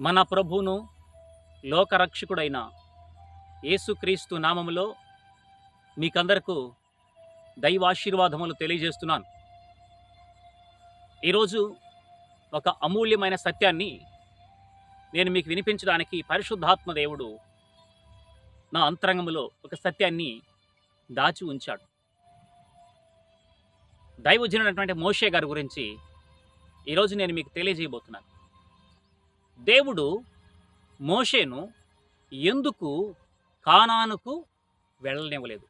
మన ప్రభువును లోకరక్షకుడైన యేసుక్రీస్తు నామములో మీకందరకు దైవాశీర్వాదములు తెలియజేస్తున్నాను. ఈరోజు ఒక అమూల్యమైన సత్యాన్ని నేను మీకు వినిపించడానికి పరిశుద్ధాత్మ దేవుడు నా అంతరంగములో ఒక సత్యాన్ని దాచి ఉంచాడు. దైవజనుడైనటువంటి మోషే గారి గురించి ఈరోజు నేను మీకు తెలియజేయబోతున్నాను. దేవుడు మోషేను ఎందుకు కానానుకు వెళ్ళనివ్వలేదు?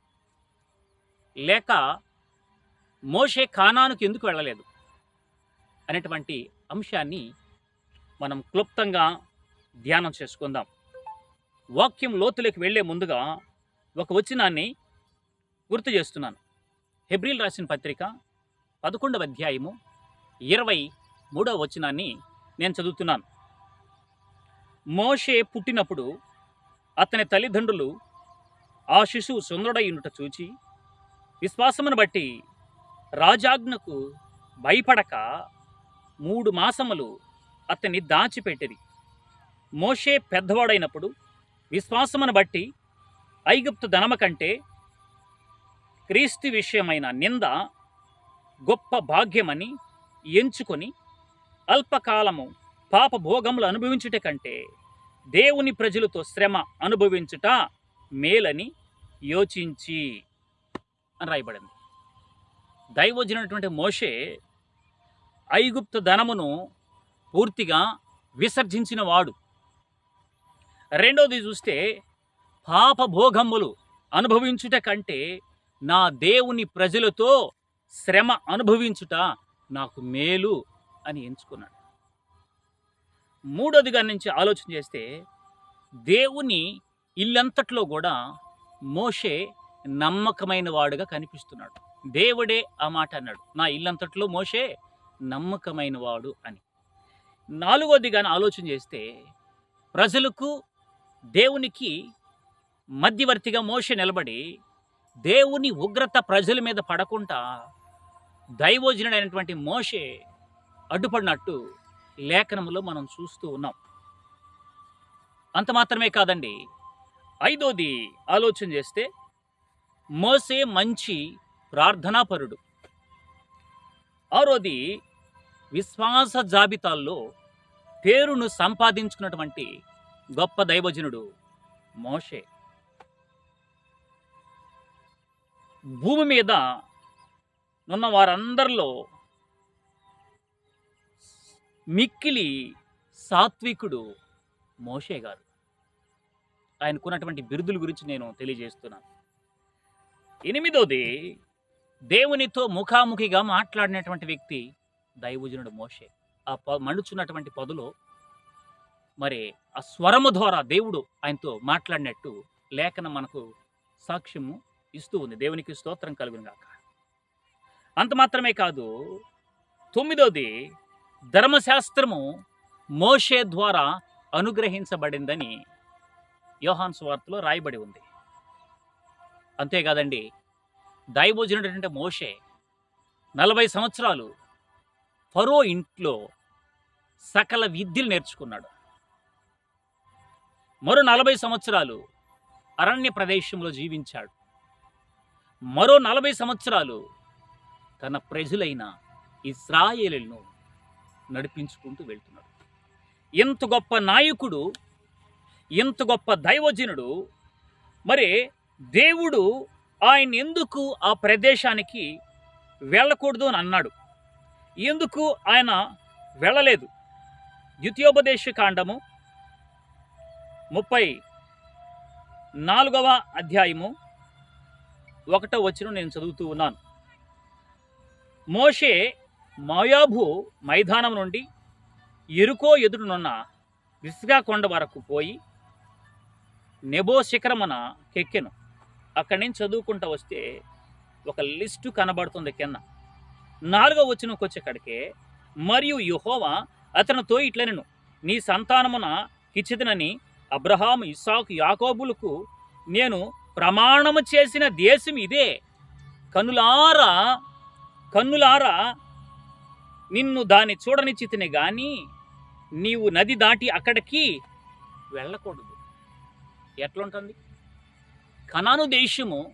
లేక మోషే కానానుకు ఎందుకు వెళ్ళలేదు? అనేటువంటి అంశాన్ని మనం క్లుప్తంగా ధ్యానం చేసుకుందాం. వాక్యం లోతులోకి వెళ్ళే ముందుగా ఒక వచనాన్ని గుర్తు చేస్తున్నాను. హెబ్రిల్ రాసిన పత్రిక పదకొండవ అధ్యాయము ఇరవై మూడవ వచనాన్ని నేను చదువుతున్నాను. మోషే పుట్టినప్పుడు అతని తల్లిదండ్రులు ఆ శిశువు సుందరుడైనట చూచి విశ్వాసమును బట్టి రాజాజ్ఞకు భయపడక మూడు మాసములు అతన్ని దాచిపెట్టిరి. మోషే పెద్దవాడైనప్పుడు విశ్వాసమును బట్టి ఐగుప్తు ధనమ కంటే క్రీస్తు విషయమైన నింద గొప్ప భాగ్యమని ఎంచుకొని అల్పకాలము పాపభోగములు అనుభవించుట కంటే దేవుని ప్రజలతో శ్రమ అనుభవించుట మేలని యోచించి అని రాయబడింది. దైవజనటువంటి మోషే ఐగుప్తు ధనమును పూర్తిగా విసర్జించిన వాడు రెండోది చూస్తే పాపభోగములు అనుభవించుట కంటే నా దేవుని ప్రజలతో శ్రమ అనుభవించుట నాకు మేలు అని ఎంచుకున్నాడు. మూడోదిగా నుంచి ఆలోచన చేస్తే దేవుని ఇల్లంతట్లో కూడా మోషే నమ్మకమైన వాడుగా కనిపిస్తున్నాడు. దేవుడే ఆ మాట అన్నాడు. నా ఇల్లంతట్లో మోషే నమ్మకమైన వాడు అని. నాలుగోదిగా ఆలోచన చేస్తే ప్రజలకు దేవునికి మధ్యవర్తిగా మోషే నిలబడి దేవుని ఉగ్రత ప్రజల మీద పడకుండా దైవోజనుడైనటువంటి మోషే అడ్డుపడినట్టు లేఖనంలో మనం చూస్తూ ఉన్నాం. అంత మాత్రమే కాదండి. ఐదోది ఆలోచన చేస్తే మోసే మంచి ప్రార్థనాపరుడు. ఆరోది విశ్వాస జాబితాల్లో పేరును సంపాదించుకున్నటువంటి గొప్ప దైవజనుడు మోషే. భూమి మీద ఉన్న వారందరిలో మిక్కిలి సాత్వికుడు మోషే గారు. ఆయనకున్నటువంటి బిరుదుల గురించి నేను తెలియజేస్తున్నాను. ఎనిమిదోది దేవునితో ముఖాముఖిగా మాట్లాడినటువంటి వ్యక్తి దైవజనుడు మోషే. ఆ ప మండుచున్నటువంటి పదులో మరి ఆ స్వరము ద్వారా దేవుడు ఆయనతో మాట్లాడినట్టు లేఖనం మనకు సాక్ష్యము ఇస్తూ ఉంది. దేవునికి స్తోత్రం కలుగును అంత మాత్రమే కాదు తొమ్మిదోది ధర్మశాస్త్రము మోషే ద్వారా అనుగ్రహించబడిందని యోహాన్ స్వార్తలో రాయబడి ఉంది. అంతేకాదండి దైవోజనుడంటే మోషే నలభై సంవత్సరాలు ఫరో ఇంట్లో సకల విద్యలు నేర్చుకున్నాడు. మరో నలభై సంవత్సరాలు అరణ్య ప్రదేశంలో జీవించాడు. మరో నలభై సంవత్సరాలు తన ప్రజలైన ఇస్రాయేలును నడిపించుకుంటూ వెళ్తున్నాడు ఇంత గొప్ప నాయకుడు ఇంత గొప్ప దైవజనుడు మరి దేవుడు ఆయన ఎందుకు ఆ ప్రదేశానికి వెళ్ళకూడదు అని అన్నాడు. ఎందుకు ఆయన వెళ్ళలేదు? ద్వితీయోపదేశ కాండము ముప్పై నాలుగవ అధ్యాయము ఒకటో వచ్చిన నేను చదువుతూ ఉన్నాను. మోషే మోయాబు మైదానం నుండి ఎరుకో ఎదురునున్న విస్గా కొండ వరకు పోయి నెబో శిఖరమున కెక్కెను. అక్కడి నుంచి చదువుకుంటూ వస్తే ఒక లిస్టు కనబడుతుంది కింద. నాలుగో వచ్చినకి వచ్చేకాడికే మరియు యుహోవా అతనితో ఇట్లనెను నీ సంతానమున కిచ్చిదనని అబ్రహాం ఇస్సాకు యాకోబులకు నేను ప్రమాణము చేసిన దేశం ఇదే. కనులారా కన్నులారా నిన్ను దాన్ని చూడనిచ్చితిని కానీ నీవు నది దాటి అక్కడికి వెళ్ళకూడదు. ఎట్లుంటుంది? కనాను దేశము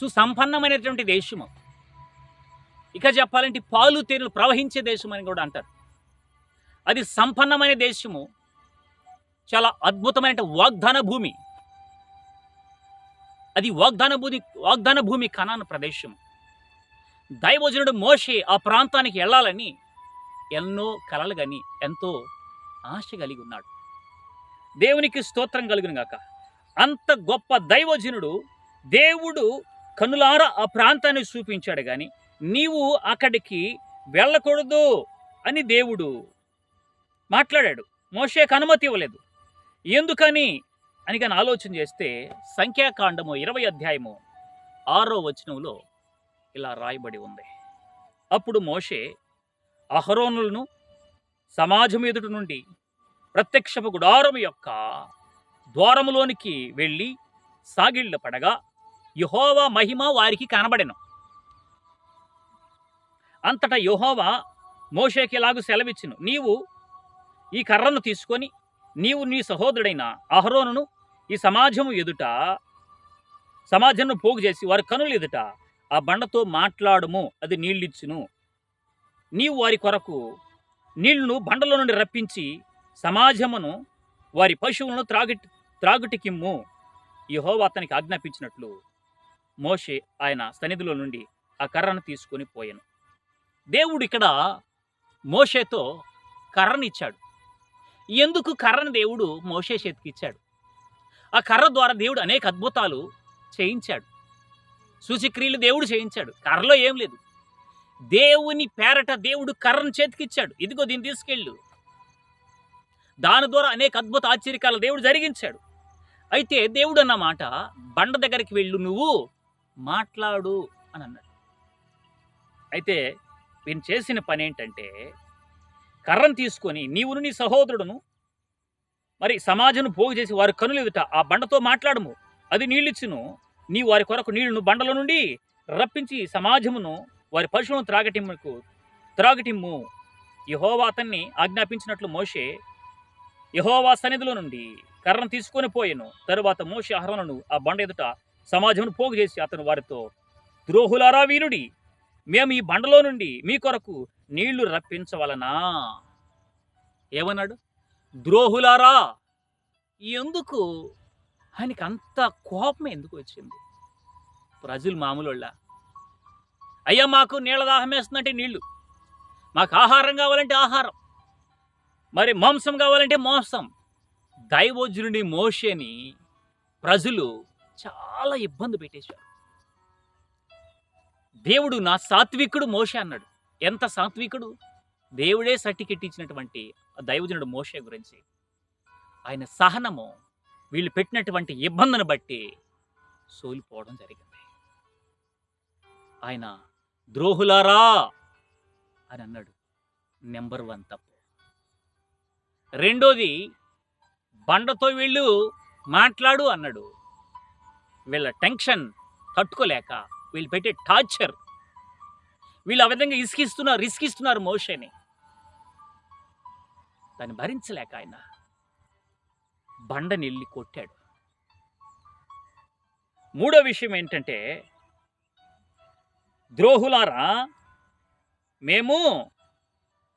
సుసంపన్నమైనటువంటి దేశము. ఇక చెప్పాలంటే పాలు తేనెలు ప్రవహించే దేశం అని కూడా అంటారు. అది సంపన్నమైన దేశము. చాలా అద్భుతమైన వాగ్దాన భూమి. అది వాగ్దాన భూమి వాగ్దాన భూమి కనాను ప్రదేశం దైవజనుడు మోషే ఆ ప్రాంతానికి వెళ్ళాలని ఎన్నో కలలు గని ఎంతో ఆశ కలిగి ఉన్నాడు. దేవునికి స్తోత్రం కలిగిన గాక. అంత గొప్ప దైవజనుడు దేవుడు కనులారా ఆ ప్రాంతాన్ని చూపించాడు కానీ నీవు అక్కడికి వెళ్ళకూడదు అని దేవుడు మాట్లాడాడు. మోషేకు అనుమతి ఇవ్వలేదు. ఎందుకని? అని కానీ ఆలోచన చేస్తే సంఖ్యాకాండము ఇరవై అధ్యాయము ఆరో వచనంలో ఇలా రాయబడి ఉంది. అప్పుడు మోషే అహరోనులను సమాజం ఎదుటి నుండి ప్రత్యక్షపు గుడారము యొక్క ద్వారములోనికి వెళ్ళి సాగిళ్ళ పడగా యహోవా మహిమ వారికి కనబడెను. అంతటా యహోవా మోషేకి ఇలాగు సెలవిచ్చును. నీవు ఈ కర్రను తీసుకొని నీవు నీ సహోదరుడైన అహరోనును ఈ సమాజము ఎదుట సమాజంను పోగు చేసి వారి కనులు ఎదుట ఆ బండతో మాట్లాడుము అది నీళ్ళిచ్చును. నీవు వారి కొరకు నీళ్ళను బండలో నుండి రప్పించి సమాజమును వారి పశువులను త్రాగి త్రాగుటికిమ్ము. యహోవా అతనికి ఆజ్ఞాపించినట్లు మోషే ఆయన సన్నిధిలో నుండి ఆ కర్రను తీసుకొని పోయాను. దేవుడు ఇక్కడ మోషేతో కర్రను ఇచ్చాడు ఎందుకు కర్రను దేవుడు మోషే చేతికి ఇచ్చాడు ఆ కర్ర ద్వారా దేవుడు అనేక అద్భుతాలు చేయించాడు. సూచిక్రియలు దేవుడు చేయించాడు. కర్రలో ఏం లేదు. దేవుని పేరట దేవుడు కర్రను చేతికిచ్చాడు. ఇదిగో దీన్ని తీసుకెళ్ళు. దాని ద్వారా అనేక అద్భుత ఆశ్చర్యకాలు దేవుడు జరిగించాడు. అయితే దేవుడు అన్న మాట బండ దగ్గరికి వెళ్ళు నువ్వు మాట్లాడు అని అన్నాడు. అయితే వీని చేసిన పని ఏంటంటే కర్రను తీసుకొని నీవును నీ సహోదరుడును మరి సమాజను పోగు చేసి వారి కనులు ఎదుట ఆ బండతో మాట్లాడము. అది నీళ్ళిచ్చును నీ వారి కొరకు నీళ్ళను బండల నుండి రప్పించి సమాజమును వారి పశువులను త్రాగటిమ్మకు త్రాగటిమ్ము యహోవా అతన్ని ఆజ్ఞాపించినట్లు మోషే యహోవా సన్నిధిలో నుండి కర్రను తీసుకొని పోయాను. తరువాత మోషే అహరణను ఆ బండ ఎదుట సమాజమును పోగు చేసి అతను వారితో ద్రోహులారా వీరుడి మేము ఈ బండలో నుండి మీ కొరకు నీళ్ళు రప్పించవలనా? ఏమన్నాడు? ద్రోహులారా ఎందుకు ఆయనకి అంత కోపం ఎందుకు వచ్చింది? ప్రజలు మామూలుళ్ళ. అయ్యా మాకు నీళ్ళ దాహం వేస్తుందంటే నీళ్ళు మాకు ఆహారం కావాలంటే ఆహారం. మరి మాంసం కావాలంటే మాంసం. దైవోజుని మోషేని ప్రజలు చాలా ఇబ్బంది పెట్టేశారు. దేవుడు నా సాత్వికుడు మోషే అన్నాడు. ఎంత సాత్వికుడు? దేవుడే సర్టిఫికెట్ ఇచ్చినటువంటి ఆ దైవజనుడు మోషే గురించి. ఆయన సహనము వీళ్ళు పెట్టినటువంటి ఇబ్బందిని బట్టి సోలిపోవడం జరిగింది. ఆయన ద్రోహులారా అని అన్నాడు. నెంబర్ వన్ తప్పు. రెండోది బండతో వీళ్ళు మాట్లాడు అన్నాడు. వీళ్ళ టెన్షన్ తట్టుకోలేక వీళ్ళు పెట్టే టార్చర్ వీళ్ళు ఆ విధంగా ఇసుకిస్తున్నారు రిస్కిస్తున్నారు మోషేని. దాన్ని భరించలేక ఆయన బండని వెళ్ళి కొట్టాడు. మూడో విషయం ఏంటంటే ద్రోహులారా మేము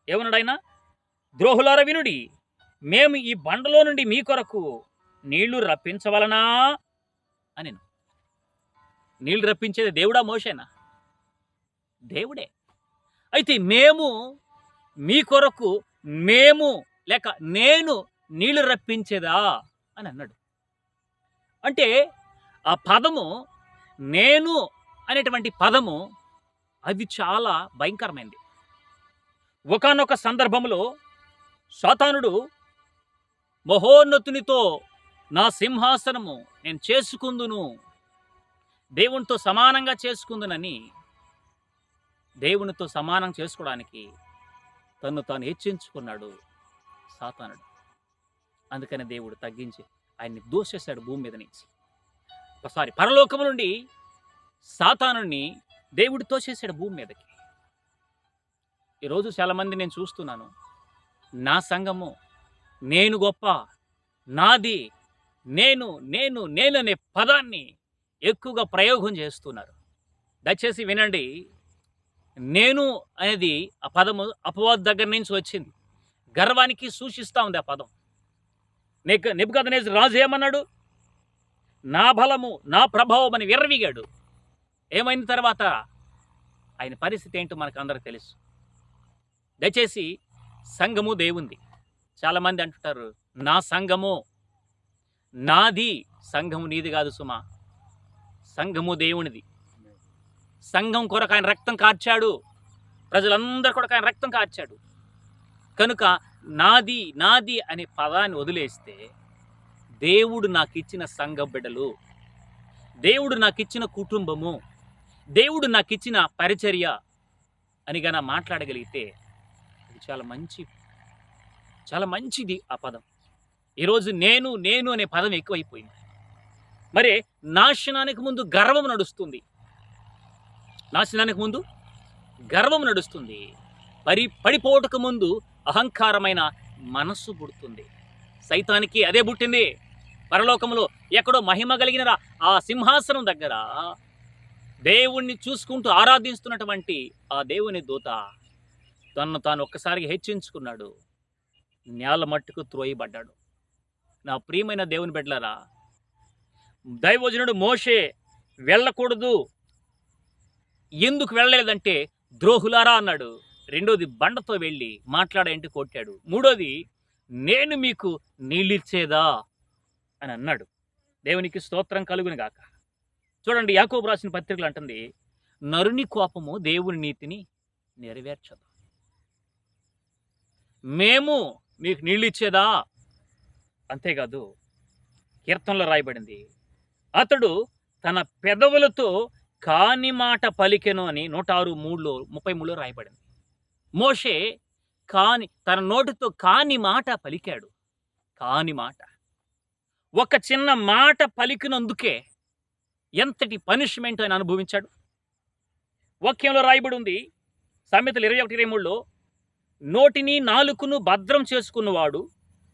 ఏమన్నాడు ఆయన ద్రోహులార వినుడి మేము ఈ బండలో నుండి మీ కొరకు నీళ్ళు రప్పించవలనా? అని నీళ్ళు రప్పించేది దేవుడా మోషేనా? దేవుడే. అయితే మేము మీ కొరకు మేము లేక నేను నీళ్ళు రప్పించేదా అని అన్నాడు. అంటే ఆ పదము నేను అనేటువంటి పదము అది చాలా భయంకరమైంది. ఒకానొక సందర్భంలో సాతానుడు మహోన్నతునితో నా సింహాసనము నేను చేసుకుందును దేవునితో సమానంగా చేసుకుందునని దేవునితో సమానం చేసుకోవడానికి తను తాను హెచ్చించుకున్నాడు సాతానుడు. అందుకని దేవుడు తగ్గించి ఆయన్ని దూసేశాడు భూమి మీద నుంచి. సారీ పరలోకము నుండి సాతానుని దేవుడు తోసేశాడు భూమి మీదకి. ఈరోజు చాలామంది నేను చూస్తున్నాను. నా సంఘము నేను గొప్ప నాది నేను నేను నేను అనే పదాన్ని ఎక్కువగా ప్రయోగం చేస్తున్నారు. దయచేసి వినండి. నేను అనేది ఆ పదము అపవాద్ దగ్గర నుంచి వచ్చింది. గర్వానికి సూచిస్తూ ఉంది ఆ పదం. నెక్ నిపుకథనేసి రాజు ఏమన్నాడు? నా బలము నా ప్రభావం అని విర్రవిగాడు. ఏమైన తర్వాత? ఆయన పరిస్థితి ఏంటో మనకు అందరికి తెలుసు. దయచేసి సంఘము దేవుంది. చాలామంది అంటుంటారు నా సంఘము నాది సంఘము నీది కాదు సుమా. సంఘము దేవునిది. సంఘం కొరకు ఆయన రక్తం కార్చాడు. ప్రజలందరి కొరకు ఆయన రక్తం కార్చాడు. కనుక నాది నాది అనే పదాన్ని వదిలేస్తే దేవుడు నాకు ఇచ్చిన సంఘ బిడ్డలు దేవుడు నాకు ఇచ్చిన కుటుంబము దేవుడు నాకు ఇచ్చిన పరిచర్య అని గన మాట్లాడగలిగితే అది చాలా మంచి చాలా మంచిది ఆ పదం. ఈరోజు నేను నేను అనే పదం ఎక్కువైపోయింది. మరి నాశనానికి ముందు గర్వం నడుస్తుంది. నాశనానికి ముందు గర్వం నడుస్తుంది. పరి పడిపోవటకు ముందు అహంకారమైన మనస్సు పుడుతుంది. సైతానికి అదే పుట్టింది. పరలోకంలో ఎక్కడో మహిమ కలిగిన ఆ సింహాసనం దగ్గర దేవుణ్ణి చూసుకుంటూ ఆరాధిస్తున్నటువంటి ఆ దేవుని దూత తనను తాను ఒక్కసారిగా హెచ్చించుకున్నాడు. నేల మట్టుకు త్రోయబడ్డాడు. నా ప్రియమైన దేవుని బిడ్డలారా దైవజనుడు మోషే వెళ్ళకూడదు. ఎందుకు వెళ్ళలేదంటే ద్రోహులారా అన్నాడు. రెండోది బండతో వెళ్ళి మాట్లాడేంటి కొట్టాడు. మూడోది నేను మీకు నీళ్ళిచ్చేదా అని అన్నాడు. దేవునికి స్తోత్రం కలుగును గాక. చూడండి యాకోబు రాసిన పత్రికలు అంటుంది నరుని కోపము దేవుని నీతిని నెరవేర్చదు. మేము మీకు నీళ్ళు ఇచ్చేదా అంతేకాదు కీర్తనలో రాయబడింది అతడు తన పెదవులతో కాని మాట పలికెను అని నూట ఆరు మూడులో ముప్పై మూడులో రాయబడింది. మోషే కాని తన నోటితో కాని మాట పలికాడు. కాని మాట. ఒక చిన్న మాట పలికినందుకే ఎంతటి పనిష్మెంట్ ఆయన అనుభవించాడు. వాక్యంలో రాయబడి ఉంది సామెతలు ఇరవై ఒకటి ఇరవై మూడులో నోటిని నాలుకను భద్రం చేసుకున్నవాడు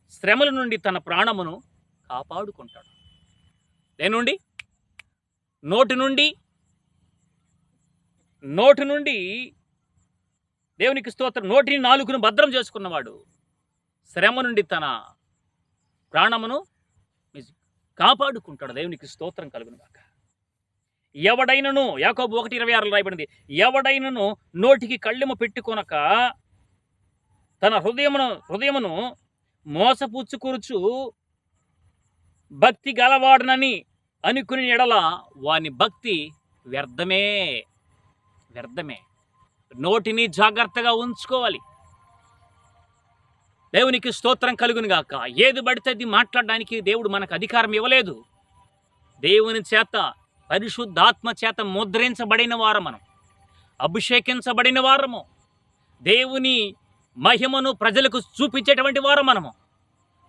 శ్రమల నుండి తన ప్రాణమును కాపాడుకుంటాడు. దేనుండి నోటి నుండి. నోటి నుండి దేవునికి స్తోత్రం. నోటిని నాలుగును భద్రం చేసుకున్నవాడు శ్రమ నుండి తన ప్రాణమును కాపాడుకుంటాడు. దేవునికి స్తోత్రం కలుగునుగాక ఎవడైనను యాకోబు ఒకటి ఇరవై ఆరులో రాయబడింది ఎవడైనను నోటికి కళ్ళెము పెట్టుకొనక తన హృదయమును హృదయమును మోసపుచ్చుకూర్చు భక్తి గలవాడనని అనుకుని ఎడల వాని భక్తి వ్యర్థమే వ్యర్థమే. నోటిని జాగ్రత్తగా ఉంచుకోవాలి. దేవునికి స్తోత్రం కలుగును గాక. ఏది పడితే అది మాట్లాడడానికి దేవుడు మనకు అధికారం ఇవ్వలేదు. దేవుని చేత పరిశుద్ధాత్మ చేత ముద్రించబడిన వారం మనం. అభిషేకించబడిన వారము. దేవుని మహిమను ప్రజలకు చూపించేటువంటి వారం మనము.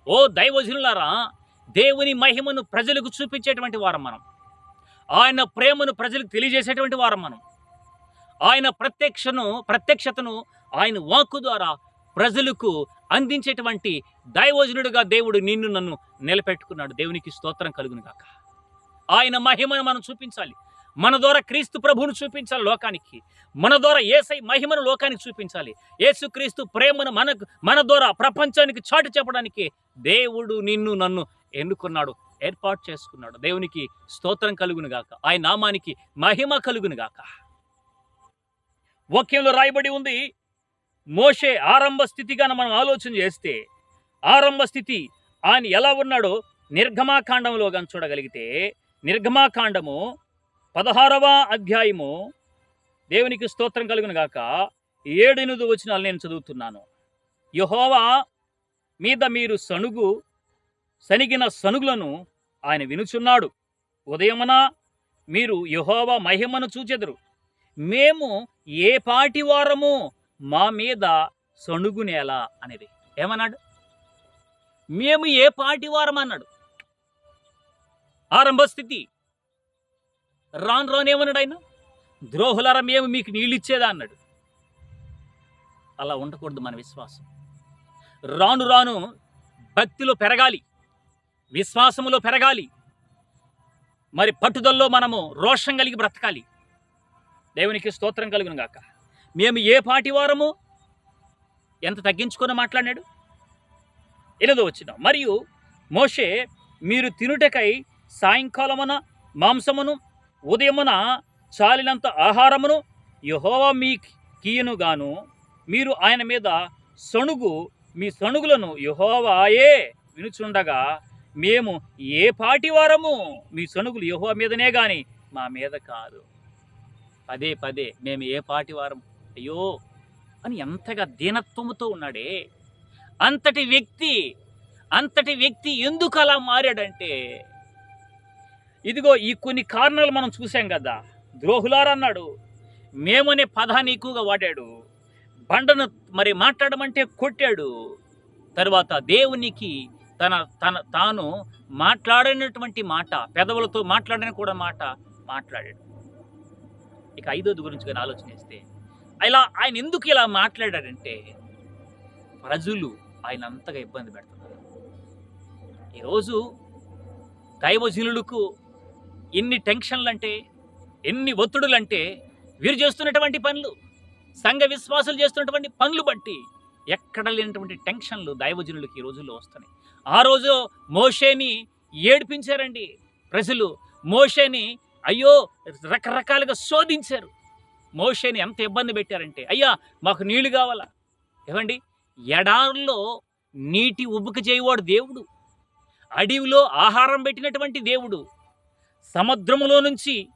ఓ దైవజనులారా దేవుని మహిమను ప్రజలకు చూపించేటువంటి వారం మనం. ఆయన ప్రేమను ప్రజలకు తెలియజేసేటువంటి వారం మనం. ఆయన ప్రత్యక్షను ప్రత్యక్షతను ఆయన వాక్కు ద్వారా ప్రజలకు అందించేటువంటి దైవజనుడిగా దేవుడు నిన్ను నన్ను నిలబెట్టుకున్నాడు. దేవునికి స్తోత్రం కలుగును గాక. ఆయన మహిమను మనం చూపించాలి. మన ద్వారా క్రీస్తు ప్రభువును చూపించాలి లోకానికి. మన ద్వారా ఏసై మహిమను లోకానికి చూపించాలి. ఏసుక్రీస్తు ప్రేమను మనకు మన ద్వారా ప్రపంచానికి చాటు చెప్పడానికి దేవుడు నిన్ను నన్ను ఎన్నుకున్నాడు ఏర్పాటు చేసుకున్నాడు. దేవునికి స్తోత్రం కలుగును గాక. ఆయన నామానికి మహిమ కలుగును గాక. వాక్యంలో రాయబడి ఉంది. మోషే ఆరంభ స్థితిగా మనం ఆలోచన చేస్తే ఆరంభ స్థితి ఆయన ఎలా ఉన్నాడో నిర్గమాకాండంలో కానీ చూడగలిగితే నిర్గమాకాండము పదహారవ అధ్యాయము దేవునికి స్తోత్రం కలుగును గాక. ఏడెనిమిది వచనాలు నేను చదువుతున్నాను. యహోవా మీద మీరు సనుగు సనిగిన సనుగులను ఆయన వినుచున్నాడు. ఉదయమున మీరు యహోవా మహిమను చూచెదరు. మేము ఏ పాటి వారము మా మీద సణుగునేలా అనేది. ఏమన్నాడు? మేము ఏ పాటి వారం అన్నాడు. ఆరంభ స్థితి. రాను రాను ఏమన్నాడు ఆయన? ద్రోహులారా మేము మీకు నీళ్ళు ఇచ్చేదా అన్నాడు. అలా ఉండకూడదు మన విశ్వాసం. రాను రాను భక్తిలో పెరగాలి. విశ్వాసములో పెరగాలి. మరి పట్టుదలలో మనము రోషం కలిగి బ్రతకాలి. దేవునికి స్తోత్రం కలుగును గాక. మేము ఏ పాటి వారము ఎంత తగ్గించుకొని మాట్లాడాడు ఇలాదో వచ్చిన మరియు మోషే మీరు తినుటకై సాయంకాలమున మాంసమును ఉదయమున చాలినంత ఆహారమును యహోవా మీ కీయనుగాను మీరు ఆయన మీద సణుగు మీ సణుగులను యహోవాయే వినుచుండగా మేము ఏ పాటి వారము మీ సణుగులు యహోవా మీదనే కానీ మా మీద కాదు. పదే పదే మేము ఏ పాటి వారం అయ్యో అని ఎంతగా దీనత్వముతో ఉన్నాడే. అంతటి వ్యక్తి అంతటి వ్యక్తి ఎందుకు అలా మారాడంటే ఇదిగో ఈ కొన్ని కారణాలు మనం చూసాం కదా. ద్రోహులారన్నాడు మేమనే పదాన్ని ఎక్కువగా వాడాడు బండను మరి మాట్లాడమంటే కొట్టాడు తర్వాత దేవునికి తన తన తాను మాట్లాడినటువంటి మాట పెదవులతో మాట్లాడిన కూడా మాట మాట్లాడాడు. ఇక ఐదోది గురించి కానీ ఆలోచన చేస్తే ఇలా ఆయన ఎందుకు ఇలా మాట్లాడాడంటే ప్రజలు ఆయన అంతగా ఇబ్బంది పెడుతున్నారు. ఈరోజు దైవజనులకు ఎన్ని టెన్షన్లు అంటే ఎన్ని ఒత్తిడులు అంటే వీరు చేస్తున్నటువంటి పనులు సంఘ విశ్వాసాలు చేస్తున్నటువంటి పనులు బట్టి ఎక్కడ లేనటువంటి టెన్షన్లు దైవజనులకి ఈ రోజుల్లో వస్తున్నాయి. ఆ రోజు మోషేని ఏడిపించారండి ప్రజలు. మోషేని అయ్యో రకరకాలుగా శోధించారు. మోషేని ఎంత ఇబ్బంది పెట్టారంటే అయ్యా మాకు నీళ్ళు కావాలా? ఏమండి? ఎడారులో నీటి ఉబ్బుక చేయవాడు దేవుడు. అడవిలో ఆహారం పెట్టినటువంటి దేవుడు. సముద్రములో నుంచి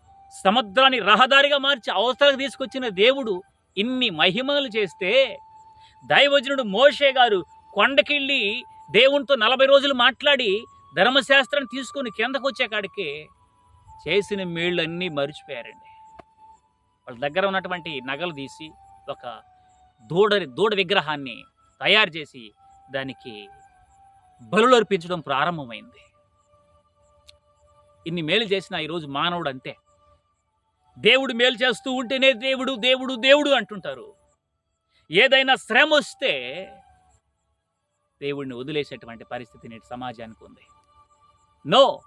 సముద్రాన్ని రహదారిగా మార్చి అవసరాలకు తీసుకొచ్చిన దేవుడు ఇన్ని మహిమలు చేస్తే దైవజనుడు మోషే గారు కొండకెళ్ళి దేవునితో నలభై రోజులు మాట్లాడి ధర్మశాస్త్రాన్ని తీసుకొని కిందకు వచ్చే కాడికి చేసిన మేళ్ళన్నీ మర్చిపోయారండి. వాళ్ళ దగ్గర ఉన్నటువంటి నగలు తీసి ఒక దూడని దూడ విగ్రహాన్ని తయారు చేసి దానికి బలులు అర్పించడం ప్రారంభమైంది. ఇన్ని మేలు చేసిన ఈరోజు మానవుడు అంతే. దేవుడు మేలు చేస్తూ ఉంటేనే దేవుడు దేవుడు దేవుడు అంటుంటారు. ఏదైనా శ్రమ వస్తే దేవుడిని వదిలేసేటువంటి పరిస్థితి నేటి సమాజానికి ఉంది. నో!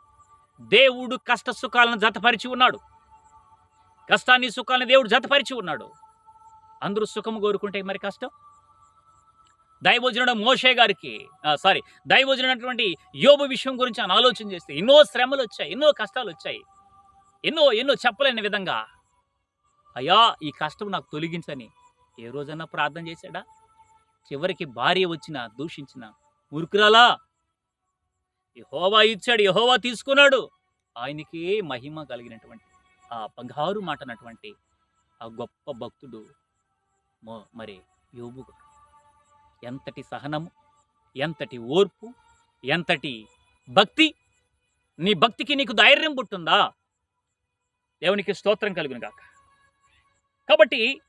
దేవుడు కష్ట సుఖాలను జతపరిచి ఉన్నాడు. కష్టాన్ని సుఖాలను దేవుడు జతపరిచి ఉన్నాడు. అందరూ సుఖము కోరుకుంటే మరి కష్టం? దైవజనుడు మోషే గారికి సారీ దైవజనుడటువంటి యోబు విషయం గురించి ఆయన ఆలోచన చేస్తే ఎన్నో శ్రమలు వచ్చాయి ఎన్నో కష్టాలు వచ్చాయి. ఎన్నో ఎన్నో చెప్పలేని విధంగా అయ్యా ఈ కష్టం నాకు తొలగించని ఏ రోజన్నా ప్రార్థన చేశాడా? చివరికి భార్య వచ్చిన దూషించిన మురుకురాలా యహోవా ఇచ్చాడు యహోవా తీసుకున్నాడు. ఆయనకే మహిమ కలిగినటువంటి ఆ బంగారు మాట అన్నటువంటి ఆ గొప్ప భక్తుడు మో- మరి యోబు ఎంతటి సహనము ఎంతటి ఓర్పు ఎంతటి భక్తి నీ భక్తికి నీకు ధైర్యం పుట్టుందా? దేవునికి స్తోత్రం కలుగును కాక కాబట్టి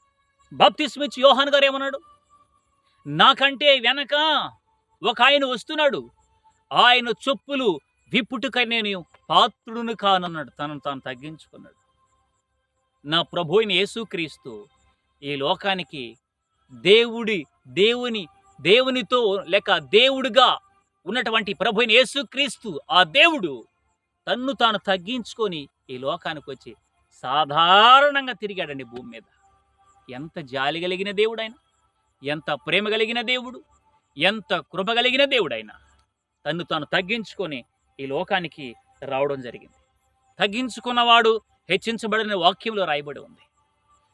బాప్తిస్మిచ్ యోహాన్ గారు ఏమన్నాడు? నాకంటే వెనక ఒక ఆయన వస్తున్నాడు. ఆయన చొప్పులు విప్పుటుకై నేను పాత్రుడును కానన్నాడు. తనను తాను తగ్గించుకున్నాడు. నా ప్రభు అయిన యేసుక్రీస్తు ఈ లోకానికి దేవుడి దేవుని దేవునితో లేక దేవుడిగా ఉన్నటువంటి ప్రభు అయిన యేసుక్రీస్తు ఆ దేవుడు తన్ను తాను తగ్గించుకొని ఈ లోకానికి వచ్చి సాధారణంగా తిరిగాడండి భూమి మీద. ఎంత జాలి కలిగిన దేవుడైనా ఎంత ప్రేమ కలిగిన దేవుడు ఎంత కృప కలిగిన దేవుడైనా. తన్ను తాను తగ్గించుకొని ఈ లోకానికి రావడం జరిగింది. తగ్గించుకున్నవాడు హెచ్చించబడిన వాక్యంలో రాయబడి ఉంది.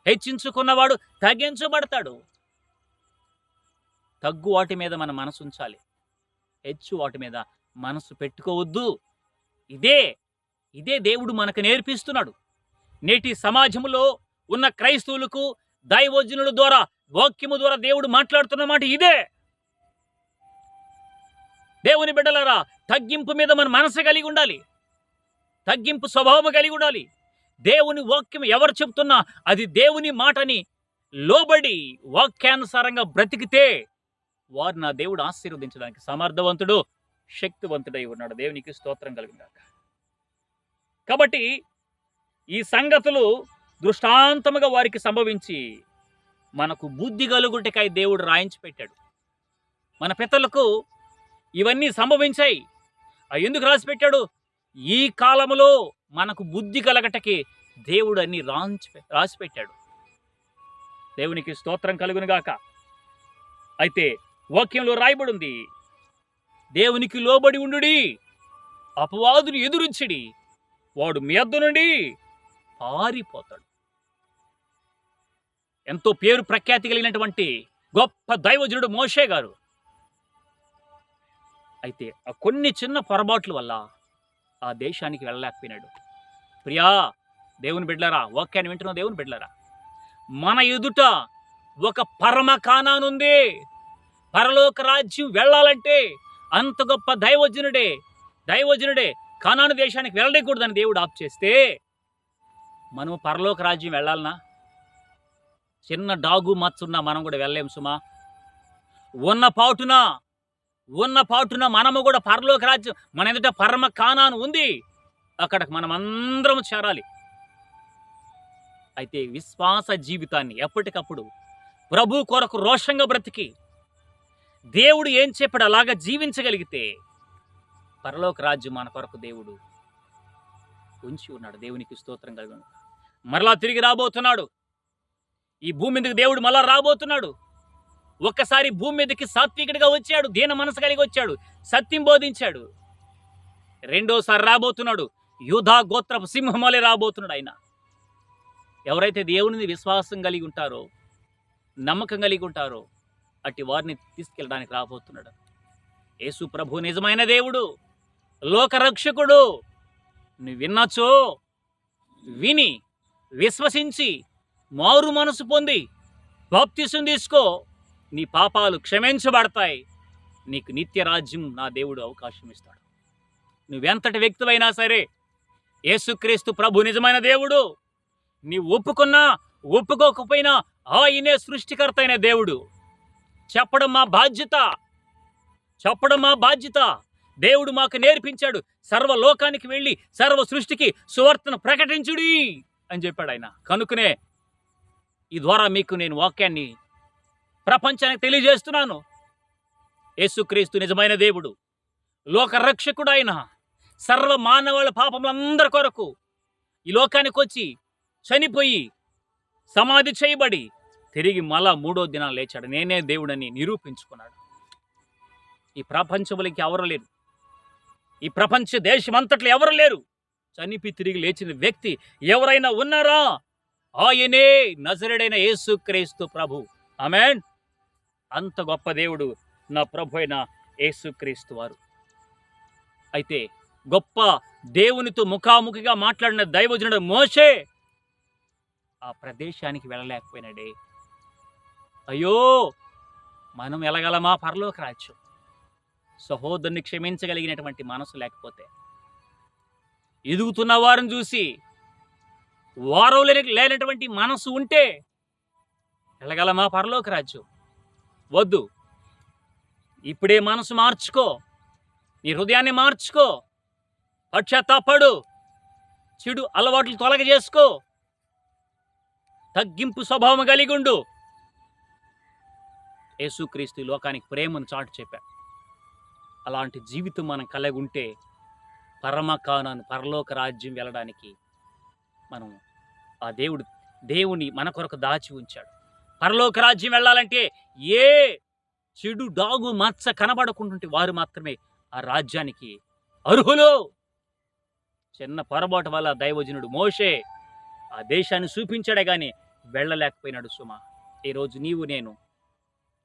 హెచ్చించుకున్నవాడు తగ్గించబడతాడు. తగ్గు వాటి మీద మన మనసు ఉంచాలి. హెచ్చు వాటి మీద మనసు పెట్టుకోవద్దు. ఇదే ఇదే దేవుడు మనకు నేర్పిస్తున్నాడు. నేటి సమాజంలో ఉన్న క్రైస్తవులకు దైవోజనుల ద్వారా వాక్యము ద్వారా దేవుడు మాట్లాడుతున్న మాట ఇదే. దేవుని బిడ్డలారా తగ్గింపు మీద మన మనసు కలిగి ఉండాలి. తగ్గింపు స్వభావం కలిగి ఉండాలి. దేవుని వాక్యం ఎవరు చెప్తున్నా అది దేవుని మాటని లోబడి వాక్యానుసారంగా బ్రతికితే వారు నా దేవుడు ఆశీర్వదించడానికి సమర్థవంతుడు శక్తివంతుడై ఉన్నాడు. దేవునికి స్తోత్రం కలిగినాక కాబట్టి ఈ సంగతులు దృష్టాంతముగా వారికి సంభవించి మనకు బుద్ధి కలుగుటకై దేవుడు రాయించి పెట్టాడు. మన పితలకు ఇవన్నీ సంభవించాయి. అవి ఎందుకు రాసిపెట్టాడు? ఈ కాలంలో మనకు బుద్ధి కలగటకి దేవుడు అన్ని రాంచి రాసిపెట్టాడు. దేవునికి స్తోత్రం కలుగునుగాక. అయితే వాక్యంలో రాయబడింది దేవునికి లోబడి ఉండుడి అపవాదుని ఎదురుచ్చిడి వాడు మీ నుండి పారిపోతాడు. ఎంతో పేరు ప్రఖ్యాతి కలిగినటువంటి గొప్ప దైవజనుడు మోషే గారు అయితే ఆ కొన్ని చిన్న పొరపాట్ల వల్ల ఆ దేశానికి వెళ్ళలేకపోయినాడు. ప్రియా దేవుని బిడ్డలారా అని వింటున్న దేవుని బిడ్డలారా మన ఎదుట ఒక పరమ కానానుంది పరలోక రాజ్యం వెళ్ళాలంటే అంత గొప్ప దైవజనుడే దైవజనుడే కానాను దేశానికి వెళ్ళకూడదని దేవుడు ఆప్ చేస్తే మనం పరలోక రాజ్యం వెళ్ళాలనా? చిన్న డాగు మచ్చున్నా మనం కూడా వెళ్ళలేం సుమా. ఉన్న పాటున ఉన్న పాటున మనము కూడా పరలోక రాజ్యం మన ఎదుట పరమ కానాను ఉంది. అక్కడికి మనం అందరం చేరాలి. అయితే విశ్వాస జీవితాన్ని ఎప్పటికప్పుడు ప్రభు కొరకు రోషంగా బ్రతికి దేవుడు ఏం చెప్పాడు అలాగా జీవించగలిగితే పరలోక రాజ్యం మన కొరకు దేవుడు ఉంచి ఉన్నాడు. దేవునికి స్తోత్రం కలిగి మరలా తిరిగి రాబోతున్నాడు. ఈ భూమి మీదకి దేవుడు మళ్ళా రాబోతున్నాడు. ఒక్కసారి భూమి మీదకి సాత్వికుడిగా వచ్చాడు దీన మనసు కలిగి వచ్చాడు సత్యం బోధించాడు. రెండోసారి రాబోతున్నాడు యూధా గోత్రపు సింహమలే రాబోతున్నాడు ఆయన. ఎవరైతే దేవుని విశ్వాసం కలిగి ఉంటారో నమ్మకం కలిగి ఉంటారో అట్టి వారిని తీసుకెళ్ళడానికి రాబోతున్నాడు. యేసు ప్రభు నిజమైన దేవుడు లోకరక్షకుడు. నువ్వు విన్నాచో విని విశ్వసించి మారు మనసు పొంది బాప్తిసం తీసుకో. నీ పాపాలు క్షమించబడతాయి. నీకు నిత్య రాజ్యం నా దేవుడు అవకాశం ఇస్తాడు. నువ్వెంతటి వ్యక్తివైనా సరే యేసుక్రీస్తు ప్రభు నిజమైన దేవుడు. నీవు ఒప్పుకున్నా ఒప్పుకోకపోయినా ఆయనే సృష్టికర్త అయిన దేవుడు. చెప్పడం మా బాధ్యత. చెప్పడం మా బాధ్యత. దేవుడు మాకు నేర్పించాడు. సర్వలోకానికి వెళ్ళి సర్వ సృష్టికి సువార్తను ప్రకటించుడి అని చెప్పాడు ఆయన. కనుకనే ఈ ద్వారా మీకు నేను వాక్యాన్ని ప్రపంచానికి తెలియజేస్తున్నాను. యేసుక్రీస్తు నిజమైన దేవుడు లోకరక్షకుడు ఆయన సర్వ మానవాళి పాపములందరి కొరకు ఈ లోకానికి వచ్చి చనిపోయి సమాధి చేయబడి తిరిగి మళ్ళా మూడో దినాలు లేచాడు. నేనే దేవుడని నిరూపించుకున్నాడు. ఈ ప్రపంచములకి ఎవరు లేరు? ఈ ప్రపంచ దేశమంతట్లో ఎవరు లేరు? చనిపి తిరిగి లేచిన వ్యక్తి ఎవరైనా ఉన్నారా? ఆయనే నజరుడైన యేసుక్రీస్తు ప్రభు. ఆమెన్. అంత గొప్ప దేవుడు నా ప్రభు అయిన యేసుక్రీస్తు వారు. అయితే గొప్ప దేవునితో ముఖాముఖిగా మాట్లాడిన దైవజనుడు మోషే ఆ ప్రదేశానికి వెళ్ళలేకపోయినాడే. అయ్యో మనం ఎలగలమా పరలోక రాజ్యం? సహోదరుని క్షమించగలిగినటువంటి మనసు లేకపోతే. ఎదుగుతున్న వారిని చూసి వారం లేని లేనటువంటి మనసు ఉంటే వెళ్ళగలమా పరలోక రాజ్యం? వద్దు. ఇప్పుడే మనసు మార్చుకో. నీ హృదయాన్ని మార్చుకో. పశ్చాత్తాపడు. చెడు అలవాట్లు తొలగ చేసుకో తగ్గింపు స్వభావం కలిగి ఉండు యేసుక్రీస్తు లోకానికి ప్రేమను చాటు చెప్పాడు. అలాంటి జీవితం మనం కలిగి ఉంటే పరమకానాన్ని పరలోక రాజ్యం వెళ్ళడానికి మనం ఆ దేవుడు దేవుని మన కొరకు దాచి ఉంచాడు. పరలోక రాజ్యం వెళ్ళాలంటే ఏ చెడు డాగు మచ్చ కనబడకుంటుంటే వారు మాత్రమే ఆ రాజ్యానికి అర్హులు. చిన్న పొరపాటు వల్ల దైవజనుడు మోషే ఆ దేశాన్ని చూపించాడే కానీ వెళ్ళలేకపోయినాడు సుమ. ఈరోజు నీవు నేను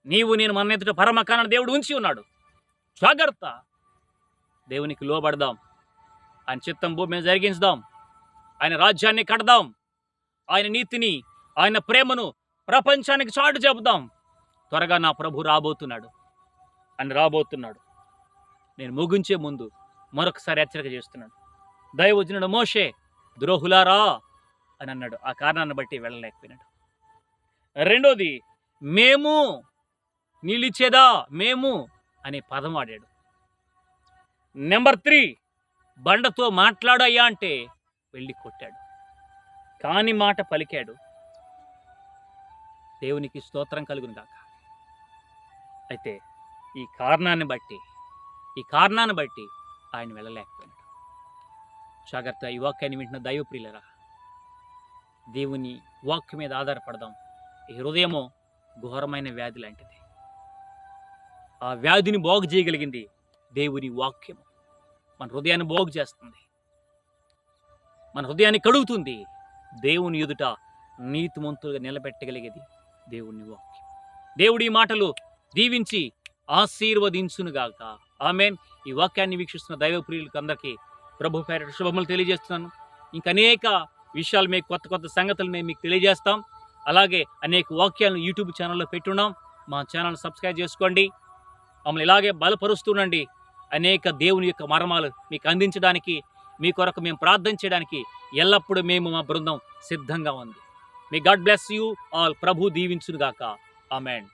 నీవు నేను మన ఎదుట పరమకాన దేవుడు ఉంచి ఉన్నాడు. జాగ్రత్త. దేవునికి లోబడదాం. ఆయన చిత్తం భూమి జరిగించుదాం. ఆయన రాజ్యాన్ని కడదాం. ఆయన నీతిని ఆయన ప్రేమను ప్రపంచానికి చాటు చెబుదాం త్వరగా నా ప్రభు రాబోతున్నాడు. అని రాబోతున్నాడు. నేను ముగించే ముందు మరొకసారి హెచ్చరిక చేస్తున్నాడు దైవజనుడు మోషే ద్రోహులారా? అని అన్నాడు. ఆ కారణాన్ని బట్టి వెళ్ళలేకపోయినాడు. రెండోది మేము నీళ్ళిచ్చేదా మేము అనే పదం వాడాడు. నెంబర్ త్రీ బండతో మాట్లాడయ్యా అంటే వెళ్ళి కొట్టాడు. కాని మాట పలికాడు. దేవునికి స్తోత్రం కలుగును గాక. అయితే ఈ కారణాన్ని బట్టి ఈ కారణాన్ని బట్టి ఆయన వెళ్ళలేకపోయినాడు జాగ్రత్త ఈ వాక్యాన్ని వింటున్న దైవప్రియులరా దేవుని వాక్య మీద ఆధారపడదాం. ఈ హృదయము ఘోరమైన వ్యాధి లాంటిది. ఆ వ్యాధిని బాగు చేయగలిగింది దేవుని వాక్యము. మన హృదయాన్ని బాగు చేస్తుంది. మన హృదయాన్ని కడుగుతుంది దేవుని ఎదుట నీతిమంతులుగా నిలబెట్టగలిగేది దేవుని వాక్యం. దేవుడి మాటలు దీవించి ఆశీర్వదించునుగాక ఆమెన్. ఈ వాక్యాన్ని వీక్షిస్తున్న దైవ ప్రియులకు అందరికీ ప్రభు పేరట శుభములు తెలియజేస్తున్నాను. ఇంకా అనేక విషయాలు మీకు కొత్త కొత్త సంగతులు మేము మీకు తెలియజేస్తాం. అలాగే అనేక వాక్యాలను యూట్యూబ్ ఛానల్లో పెట్టున్నాం. మా ఛానల్ సబ్స్క్రైబ్ చేసుకోండి. మమ్మల్ని ఇలాగే బలపరుస్తుండండి. అనేక దేవుని యొక్క మర్మాలు మీకు అందించడానికి మీ కొరకు మేము ప్రార్థన చేయడానికి ఎల్లప్పుడూ మేము మా బృందం సిద్ధంగా ఉంది. మీ గాడ్ బ్లెస్ యూ ఆల్ ప్రభు దీవించునుగాక. ఆమెన్